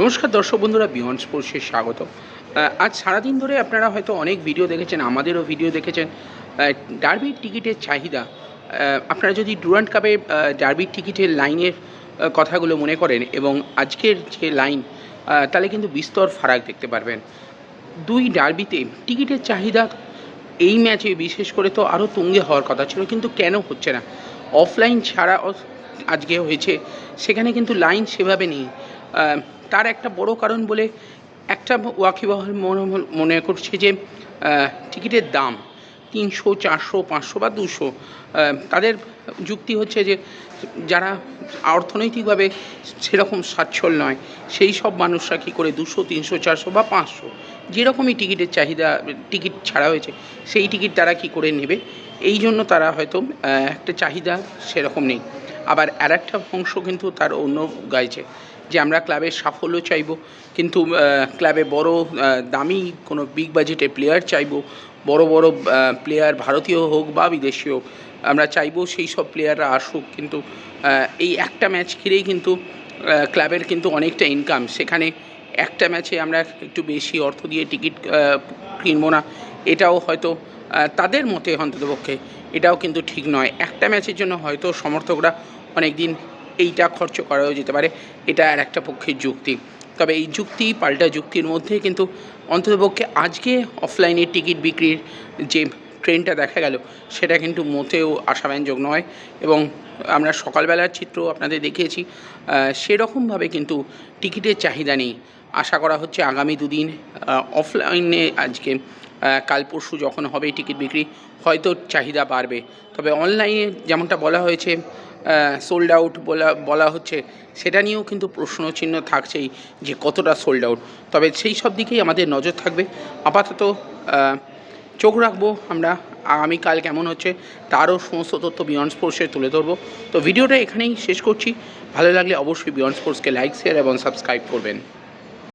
নমস্কার দর্শক বন্ধুরা বিয়ন্ড স্পোর্টসে স্বাগত আজ সারাদিন ধরে আপনারা হয়তো অনেক ভিডিও দেখেছেন, আমাদেরও ভিডিও দেখেছেন। ডার্বির টিকিটের চাহিদা। আপনারা যদি ডুরান্ট কাপে ডার্বির টিকিটের লাইনের কথাগুলো মনে করেন এবং আজকের যে লাইন তাহলে কিন্তু বিস্তর ফারাক দেখতে পারবেন। দুই ডার্বিতে টিকিটের চাহিদা, এই ম্যাচে বিশেষ করে তো আরও তুঙ্গে হওয়ার কথা ছিল, কিন্তু কেন হচ্ছে না? অফলাইন ছাড়া আজকে হয়েছে, সেখানে কিন্তু লাইন সেভাবে নেই। তার একটা বড় কারণ বলে একটা ওয়াকিবহাল মনে মনে করছে যে টিকিটের দাম তিনশো, চারশো, পাঁচশো বা দুশো। তাদের যুক্তি হচ্ছে যে, যারা অর্থনৈতিকভাবে সেরকম সচ্ছল নয়, সেই সব মানুষরা কী করে দুশো, তিনশো, চারশো বা পাঁচশো, যেরকমই টিকিটের চাহিদা, টিকিট ছাড়া হয়েছে, সেই টিকিট তারা কী করে নেবে? এই জন্য তারা হয়তো একটা চাহিদা সেরকম নেই। আবার আর একটা অংশ কিন্তু তার অন্য গাইছে। যে আমরা ক্লাবের সাফল্য চাইব, কিন্তু ক্লাবে বড় দামি কোনো বিগ বাজেটের প্লেয়ার চাইব, বড় বড় প্লেয়ার ভারতীয় হোক বা বিদেশি হোক আমরা চাইব সেই সব প্লেয়াররা আসুক। কিন্তু এই একটা ম্যাচ ঘিরেই কিন্তু ক্লাবের কিন্তু অনেকটা ইনকাম সেখানে একটা ম্যাচে আমরা একটু বেশি অর্থ দিয়ে টিকিট কিনবো না। এটাও হয়তো তাদের মতে অন্ততপক্ষে এটাও কিন্তু ঠিক নয়। একটা ম্যাচের জন্য হয়তো সমর্থকরা অনেক দিন এইটা খরচ করাও যেতে পারে। এটা আর একটা পক্ষের যুক্তি। তবে এই যুক্তি, পাল্টা যুক্তির মধ্যে কিন্তু অন্ততপক্ষে আজকে অফলাইনে টিকিট বিক্রির যে ট্রেনটা দেখা গেল, সেটা কিন্তু মোটেও আশাব্যঞ্জক নয়। এবং আমরা সকালবেলার চিত্র আপনাদের দেখিয়েছি সেরকমভাবে কিন্তু টিকিটের চাহিদা নেই। আশা করা হচ্ছে আগামী দুদিন অফলাইনে আজকে কাল পরশু যখন হবে টিকিট বিক্রি, হয়তো চাহিদা বাড়বে। তবে অনলাইনে যেমনটা বলা হয়েছে সোল্ড আউট বলা বলা হচ্ছে, সেটা নিয়েও কিন্তু প্রশ্নচিহ্ন থাকছেই যে কতটা সোল্ড আউট তবে সেই সব দিকেই আমাদের নজর থাকবে। আপাতত চোখ রাখব আমরা, আগামীকাল কেমন হচ্ছে, তারও সমস্ত তথ্য বিয়ন্ড স্পোর্টসে তুলে ধরবো। তো ভিডিওটা এখানেই শেষ করছি। ভালো লাগলে অবশ্যই বিয়ন্ড স্পোর্টসকে লাইক শেয়ার এবং সাবস্ক্রাইব করবেন।